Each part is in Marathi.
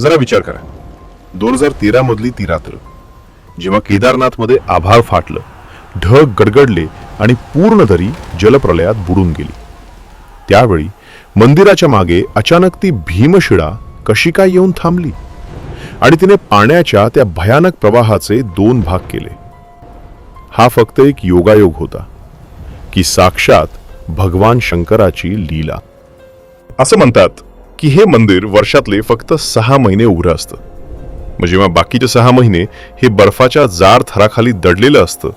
जरा विचार करा. दोन हजार तेरा मधली ती रात्र जेव्हा केदारनाथमध्ये आभाळ फाटलं ढग गडगडले आणि पूर्ण दरी जलप्रलयात बुडून गेली. त्यावेळी मंदिराच्या मागे अचानक ती भीमशिळा कशी काय येऊन थांबली? आणि तिने पाण्याच्या त्या भयानक प्रवाहाचे दोन भाग केले. हा फक्त एक योगायोग होता की साक्षात भगवान शंकराची लीला. असं म्हणतात की हे मंदिर वर्षातले फक्त सहा महिने उघडं असतं. मग जेव्हा बाकीचे सहा महिने हे बर्फाच्या जार थराखाली दडलेलं असतं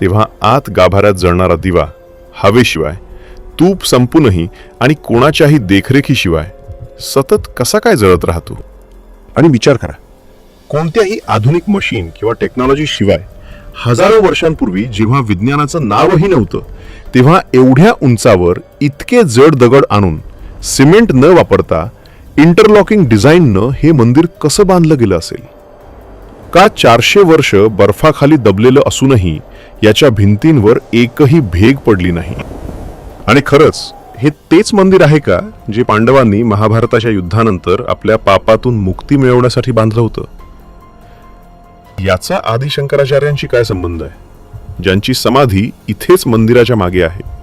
तेव्हा आत गाभाऱ्यात जळणारा दिवा हवेशिवाय तूप संपूनही आणि कोणाच्याही देखरेखीशिवाय सतत कसा काय जळत राहतो? आणि विचार करा. कोणत्याही आधुनिक मशीन किंवा टेक्नॉलॉजी शिवाय हजारो वर्षांपूर्वी जेव्हा विज्ञानाचं नावही नव्हतं तेव्हा एवढ्या उंचावर इतके जड दगड आणून सिमेंट न वापरता इंटरलॉकिंग डिझाईननं हे मंदिर कसं बांधलं गेलं असेल? का चारशे वर्ष बर्फाखाली दबलेलं असूनही याच्या भिंतींवर एकही भेग पडली नाही? आणि खरंच हे तेच मंदिर आहे का जे पांडवांनी महाभारताच्या युद्धानंतर आपल्या पापातून मुक्ती मिळवण्यासाठी बांधलं होतं? याचा आदिशंकराचार्यांशी काय संबंध आहे? ज्यांची समाधी इथेच मंदिराच्या मागे आहे.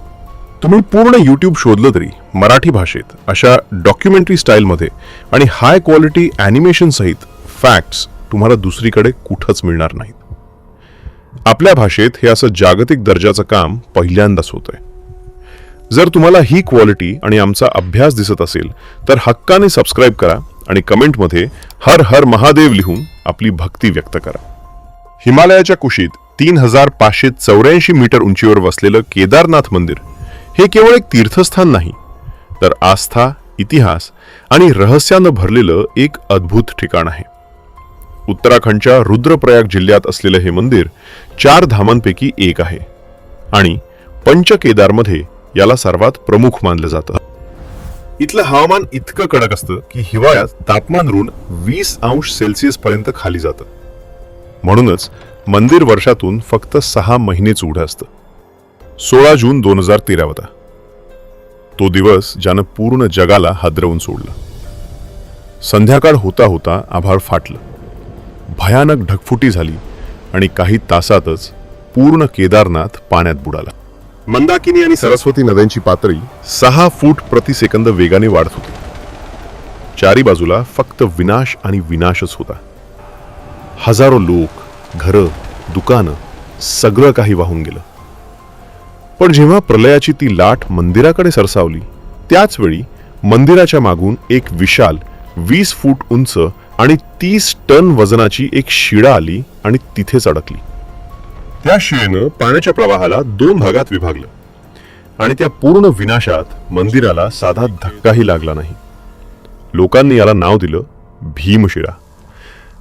तुम्ही पूर्ण यूट्यूब शोधलं तरी मराठी भाषेत अशा डॉक्युमेंटरी स्टाईलमध्ये आणि हाय क्वालिटी ॲनिमेशनसहित फॅक्ट्स तुम्हाला दुसरीकडे कुठंच मिळणार नाहीत. आपल्या भाषेत हे असं जागतिक दर्जाचं काम पहिल्यांदाच होतंय. जर तुम्हाला ही क्वालिटी आणि आमचा अभ्यास दिसत असेल तर हक्काने सबस्क्राईब करा आणि कमेंटमध्ये हर हर महादेव लिहून आपली भक्ती व्यक्त करा. हिमालयाच्या कुशीत तीन हजार पाचशे चौऱ्याऐंशी मीटर उंचीवर वसलेलं केदारनाथ मंदिर हे केवळ एक तीर्थस्थान नाही तर आस्था इतिहास आणि रहस्यानं भरलेलं एक अद्भुत ठिकाण आहे. उत्तराखंडच्या रुद्रप्रयाग जिल्ह्यात असलेलं हे मंदिर चार धामांपैकी एक आहे आणि पंचकेदारमध्ये याला सर्वात प्रमुख मानलं जातं. इथलं हवामान इतकं कडक असतं की हिवाळ्यात तापमान ऋण वीस अंश सेल्सिअस पर्यंत खाली जातं. म्हणूनच मंदिर वर्षातून फक्त सहा महिनेच उघडं असतं. सोळा जून दोन हजार तेरा होता तो दिवस ज्यानं पूर्ण जगाला हादरवून सोडलं. संध्याकाळ होता होता आभाळ फाटलं. भयानक ढगफुटी झाली आणि काही तासातच पूर्ण केदारनाथ पाण्यात बुडाला. मंदाकिनी आणि सरस्वती नद्यांची पातळी सहा फूट प्रतिसेकंद वेगाने वाढत होती. चारी बाजूला फक्त विनाश आणि विनाशच होता. हजारो लोक घरं दुकानं सगळं काही वाहून गेलं. पण जेव्हा प्रलयाची ती लाट मंदिराकडे सरसावली त्याच वेळी मंदिराच्या मागून एक विशाल वीस फूट उंच आणि तीस टन वजनाची एक शिडा आली आणि तिथेच अडकली. त्या शिळेनं पाण्याच्या प्रवाहाला दोन भागात विभागलं आणि त्या पूर्ण विनाशात मंदिराला साधा धक्काही लागला नाही. लोकांनी याला नाव दिलं भीमशिळा.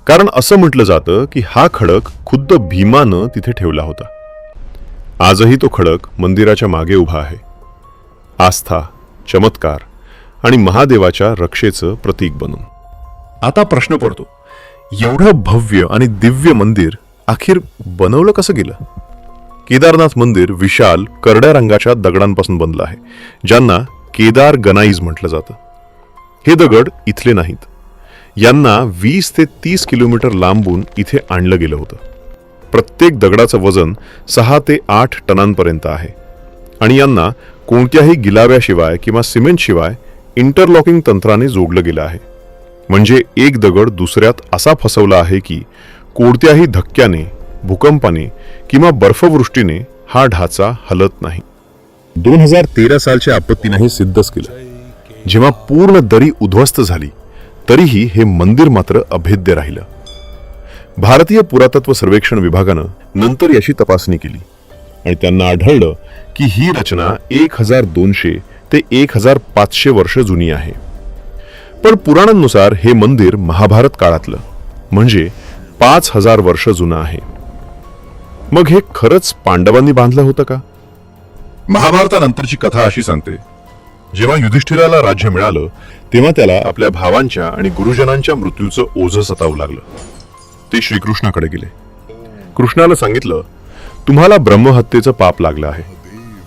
कारण असं म्हटलं जातं की हा खडक खुद्द भीमानं तिथे ठेवला होता. आजही तो खडक मंदिराच्या मागे उभा आहे. आस्था चमत्कार आणि महादेवाच्या रक्षेचं प्रतीक बनून. आता प्रश्न पडतो एवढं भव्य आणि दिव्य मंदिर अखेर बनवलं कसं गेलं? केदारनाथ मंदिर विशाल करड्या रंगाच्या दगडांपासून बनलं आहे ज्यांना केदार गनाईज म्हटलं जातं. हे दगड इथले नाहीत. यांना वीस ते तीस किलोमीटर लांबून इथे आणलं गेलं होतं. प्रत्येक दगडाचं वजन सहा ते आठ टनांपर्यंत आहे. आणि यांना कोणत्याही गिलाव्याशिवाय किंवा सिमेंटशिवाय इंटरलॉकिंग तंत्राने जोडलं गेलं आहे. म्हणजे एक दगड दुसऱ्यात असा फसवला आहे की कोणत्याही धक्क्याने भूकंपाने किंवा बर्फवृष्टीने हा ढाचा हलत नाही. दोन हजार तेरा सालच्या आपत्तीनेही सिद्धच केलं. जेव्हा पूर्ण दरी उद्ध्वस्त झाली तरीही हे मंदिर मात्र अभेद्य राहिलं. भारतीय पुरातत्व सर्वेक्षण विभागानं नंतर याची तपासणी केली. आणि त्यांना आढळलं की ही रचना एक हजार दोनशे ते एक हजार पाचशे वर्ष जुनी आहे. पण पुराणांनुसार हे मंदिर महाभारत काळातलं म्हणजे पाच हजार वर्ष जुनं आहे. मग हे खरंच पांडवांनी बांधलं होतं का? महाभारतानंतरची कथा अशी सांगते. जेव्हा युधिष्ठिराला राज्य मिळालं तेव्हा त्याला आपल्या भावांच्या आणि गुरुजनांच्या मृत्यूचं ओझं सतावू लागलं. ते श्रीकृष्णाकडे गेले. कृष्णाला सांगितलं तुम्हाला ब्रह्महत्येचं पाप लागलं आहे.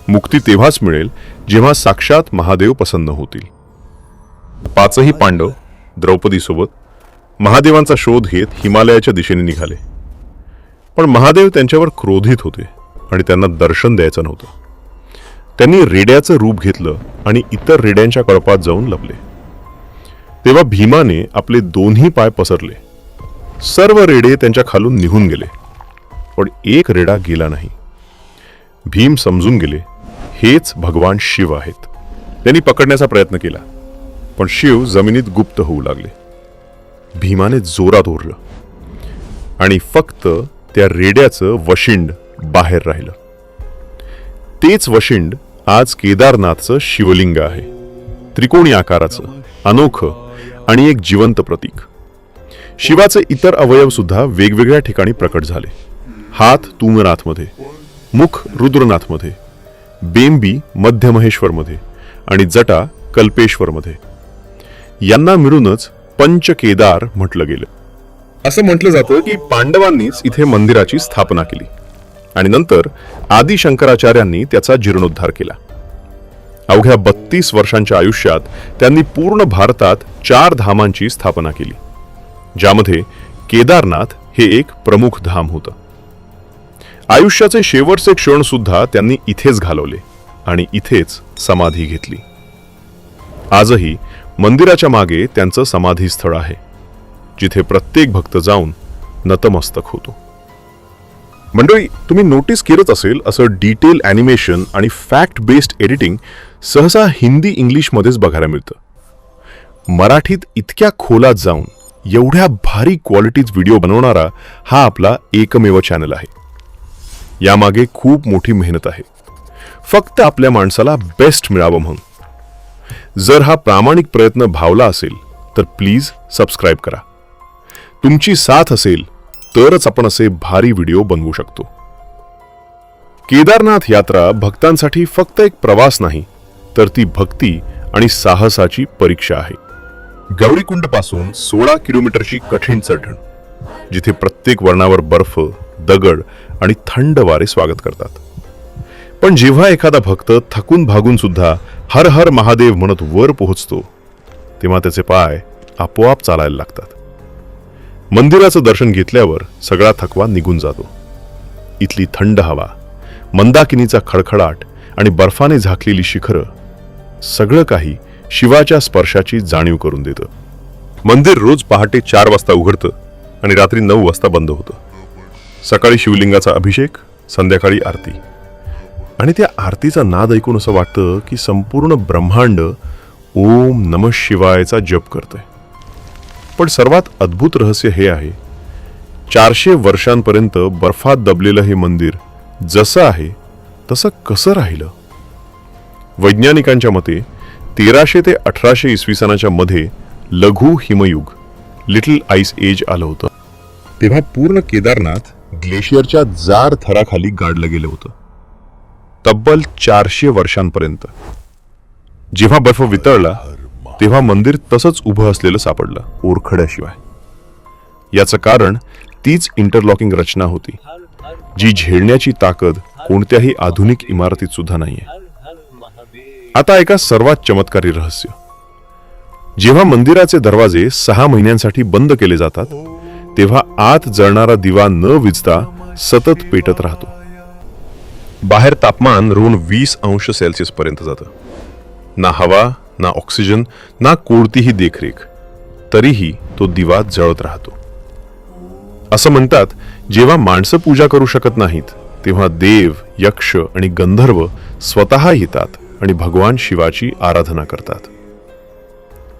मुक्ती तेव्हाच मिळेल जेव्हा साक्षात महादेव प्रसन्न होतील. पाचही पांडव द्रौपदीसोबत महादेवांचा शोध घेत हिमालयाच्या दिशेने निघाले. पण महादेव त्यांच्यावर क्रोधित होते आणि त्यांना दर्शन द्यायचं नव्हतं. त्यांनी रेड्याचं रूप घेतलं आणि इतर रेड्यांच्या कळपात जाऊन लपले. तेव्हा भीमाने आपले दोन्ही पाय पसरले. सर्व रेडे त्यांच्या खालून निघून गेले. पण एक रेडा गेला नाही. भीम समजून गेले हेच भगवान शिव आहेत. त्यांनी पकडण्याचा प्रयत्न केला पण शिव जमिनीत गुप्त होऊ लागले. भीमाने जोरात ओरलं आणि फक्त त्या रेड्याचं वशिंड बाहेर राहिलं. तेच वशिंड आज केदारनाथचं शिवलिंग आहे. त्रिकोणी आकाराचं अनोखं आणि एक जिवंत प्रतीक. शिवाचे इतर अवयव सुद्धा वेगवेगळ्या ठिकाणी प्रकट झाले. हात तुंगनाथमध्ये मुख रुद्रनाथमध्ये बेंबी मध्यमहेश्वरमध्ये आणि जटा कल्पेश्वरमध्ये. यांना मिळूनच पंचकेदार म्हटलं गेलं. असं म्हटलं जातं की पांडवांनीच इथे मंदिराची स्थापना केली आणि नंतर आदि शंकराचार्यांनी त्याचा जीर्णोद्धार केला. अवघ्या बत्तीस वर्षांच्या आयुष्यात त्यांनी पूर्ण भारतात चार धामांची स्थापना केली. ज्यामध्ये केदारनाथ हे एक प्रमुख धाम होतं. आयुष्याचे शेवटचे क्षण सुद्धा त्यांनी इथेच घालवले आणि इथेच समाधी घेतली. आजही मंदिराच्या मागे त्यांचं समाधीस्थळ आहे जिथे प्रत्येक भक्त जाऊन नतमस्तक होतो. मंडळी तुम्ही नोटीस केलंच असेल असं डिटेल ॲनिमेशन आणि फॅक्ट बेस्ड एडिटिंग सहसा हिंदी इंग्लिशमध्येच बघायला मिळतं. मराठीत इतक्या खोलात जाऊन एवढ्या भारी क्वालिटीज व्हिडिओ बनवणारा हा आपला एकमेव चॅनल आहे. यामागे खूप मोठी मेहनत आहे. फक्त आपल्या माणसाला बेस्ट मिळावं म्हणून. जर हा प्रामाणिक प्रयत्न भावला असेल तर प्लीज सबस्क्राईब करा. तुमची साथ असेल तरच आपण असे भारी व्हिडिओ बनवू शकतो. केदारनाथ यात्रा भक्तांसाठी फक्त एक प्रवास नाही तर ती भक्ती आणि साहसाची परीक्षा आहे. गौरीकुंडपासून सोळा किलोमीटरची कठीण चढण जिथे प्रत्येक वर्णावर बर्फ दगड आणि थंड वारे स्वागत करतात. पण जेव्हा एखादा भक्त थकून भागून सुद्धा हर हर महादेव म्हणत वर पोहोचतो तेव्हा त्याचे पाय आपोआप चालायला लागतात. मंदिराचं दर्शन घेतल्यावर सगळा थकवा निघून जातो. इथली थंड हवा मंदाकिनीचा खडखडाट आणि बर्फाने झाकलेली शिखरं सगळं काही शिवाच्या स्पर्शाची जाणीव करून देतं. मंदिर रोज पहाटे चार वाजता उघडतं आणि रात्री नऊ वाजता बंद होतं. सकाळी शिवलिंगाचा अभिषेक संध्याकाळी आरती. आणि त्या आरतीचा नाद ऐकून असं वाटतं की संपूर्ण ब्रह्मांड ओम नम शिवायचा जप करतंय. पण सर्वात अद्भुत रहस्य हे आहे चारशे वर्षांपर्यंत बर्फात दबलेलं हे मंदिर जसं आहे तसं कसं राहिलं? वैज्ञानिकांच्या मते तेराशे ते अठराशे इसवी सनाच्या मध्ये लघु हिमयुग लिटल आईस एज आलं होतं. तेव्हा पूर्ण केदारनाथ ग्लेशियरच्या जार थराखाली गाडलं गेलं होतं. तब्बल चारशे वर्षांपर्यंत. जेव्हा बर्फ वितळला तेव्हा मंदिर तसंच उभं असलेलं सापडलं ओरखड्याशिवाय. याचं कारण तीच इंटरलॉकिंग रचना होती जी झेलण्याची ताकद कोणत्याही आधुनिक इमारतीत सुद्धा नाहीये. आता एका सर्वात चमत्कारी रहस्य. जेव्हा मंदिराचे दरवाजे सहा महिन्यांसाठी बंद केले जातात तेव्हा आत जळणारा दिवा न विजता सतत पेटत राहतो. बाहेर तापमान ऋण वीस अंश सेल्सिअस पर्यंत जातं. ना हवा ना ऑक्सिजन ना कोणतीही देखरेख. तरीही तो दिवा जळत राहतो. असं म्हणतात जेव्हा माणसं पूजा करू शकत नाहीत तेव्हा देव यक्ष आणि गंधर्व स्वतः येतात. आणि भगवान शिवाची आराधना करतात.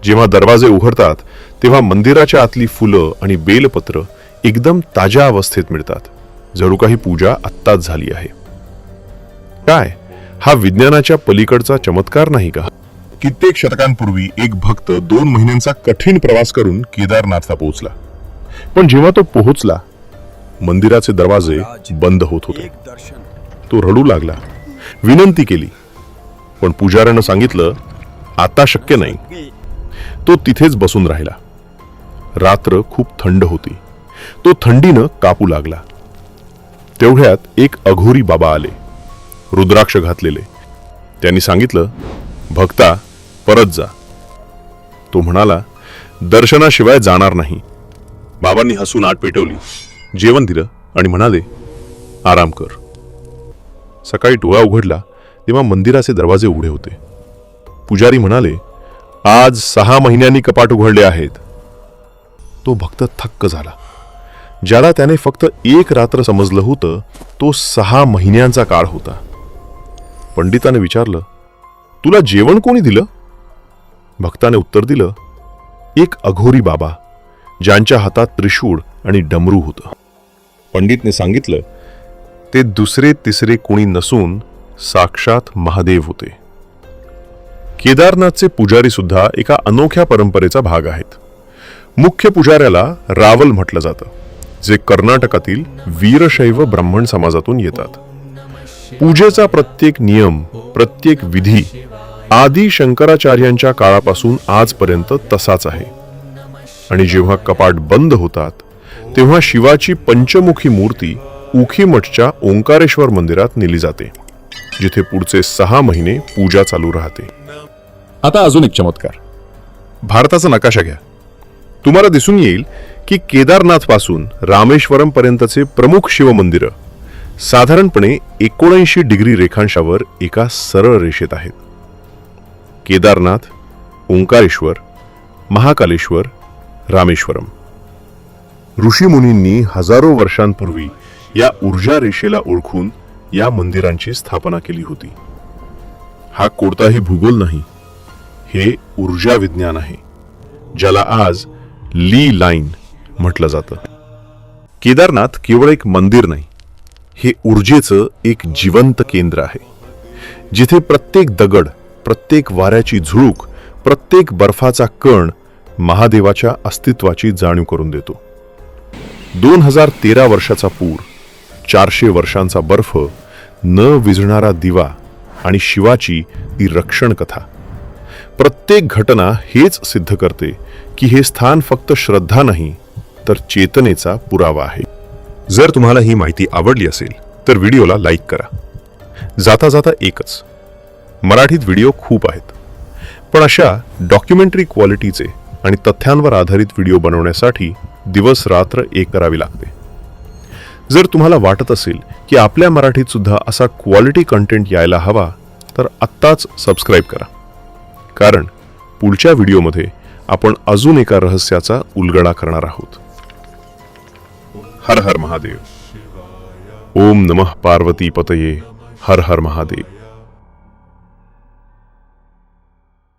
जेव्हा दरवाजे उघडतात तेव्हा मंदिराच्या आतली फुलं आणि बेलपत्र एकदम ताज्या अवस्थेत मिळतात. जणू काही पूजा आत्ताच झाली आहे. काय? हा विज्ञानाच्या पलीकडचा चमत्कार नाही का? कित्येक शतकांपूर्वी एक भक्त दोन महिन्यांचा कठीण प्रवास करून केदारनाथला पोहोचला. पण जेव्हा तो पोहोचला मंदिराचे दरवाजे बंद होत होते. तो रडू लागला. विनंती केली पण पुजाऱ्यानं सांगितलं आता शक्य नाही. तो तिथेच बसून राहिला. रात्र खूप थंड होती. तो थंडीनं कापू लागला. तेवढ्यात एक अघोरी बाबा आले. रुद्राक्ष घातलेले. त्यांनी सांगितलं भक्ता परत जा. तो म्हणाला दर्शनाशिवाय जाणार नाही. बाबांनी हसून आट पेटवली. जेवण दिलं आणि म्हणाले आराम कर. सकाळी डोळा उघडला. तेव्हा मंदिराचे दरवाजे उघडे होते. पुजारी म्हणाले आज सहा महिन्यांनी कपाट उघडले आहेत. तो भक्त थक्क झाला. ज्याला त्याने फक्त एक रात्र समजलं होतं तो सहा महिन्यांचा काळ होता. पंडिताने विचारलं तुला जेवण कोणी दिलं? भक्ताने उत्तर दिलं एक अघोरी बाबा ज्यांच्या हातात त्रिशूळ आणि डमरू होतं. पंडितने सांगितलं ते दुसरे तिसरे कोणी नसून साक्षात महादेव होते. केदारनाथचे पुजारी सुद्धा एका अनोख्या परंपरेचा भाग आहेत. मुख्य पुजाऱ्याला रावल म्हटलं जातं जे कर्नाटकातील वीरशैव ब्राह्मण समाजातून येतात. पूजेचा प्रत्येक नियम प्रत्येक विधी आदी शंकराचार्यांच्या काळापासून आजपर्यंत तसाच आहे. आणि जेव्हा कपाट बंद होतात तेव्हा शिवाची पंचमुखी मूर्ती उखीमठच्या ओंकारेश्वर मंदिरात नेली जाते. जिथे पुढचे सहा महिने पूजा चालू राहते. आता अजून एक चमत्कार. भारताचा नकाशा घ्या. तुम्हाला दिसून येईल की केदारनाथपासून रामेश्वरम पर्यंतचे प्रमुख शिवमंदिरं साधारणपणे एकोणऐंशी डिग्री रेखांशावर एका सरळ रेषेत आहेत. केदारनाथ ओंकारेश्वर महाकालेश्वर रामेश्वरम. ऋषीमुनींनी हजारो वर्षांपूर्वी या ऊर्जा रेषेला ओळखून या मंदिरांची स्थापना केली होती. हा कोणताही भूगोल नाही. हे ऊर्जा विज्ञान आहे ज्याला आज ली लाईन म्हटलं जातं. केदारनाथ केवळ एक मंदिर नाही हे ऊर्जेचं एक जिवंत केंद्र आहे. जिथे प्रत्येक दगड प्रत्येक वाऱ्याची झुळूक प्रत्येक बर्फाचा कण महादेवाच्या अस्तित्वाची जाणीव करून देतो. दोन हजार तेरा वर्षाचा पूर चारशे वर्षांचा बर्फ न विझणारा दिवा आणि शिवाची ती रक्षण कथा प्रत्येक घटना हेच सिद्ध करते की हे स्थान फक्त श्रद्धा नाही तर चेतनेचा पुरावा आहे. जर तुम्हाला ही माहिती आवडली असेल तर व्हिडिओला लाईक करा. जाता जाता एकच मराठीत व्हिडिओ खूप आहेत. पण अशा डॉक्युमेंटरी क्वालिटीचे आणि तथ्यांवर आधारित व्हिडिओ बनवण्यासाठी दिवस रात्र एक करावी लागते. जर तुम्हाला वाटत असेल की आपल्या मराठीत सुद्धा असा क्वालिटी कंटेंट यायला हवा तर आत्ताच सबस्क्राईब करा. कारण पुढच्या व्हिडिओमध्ये आपण अजून एका रहस्याचा उलगडा करणार आहोत. हर हर महादेव. ओम नमः पार्वती पतये. हर हर महादेव.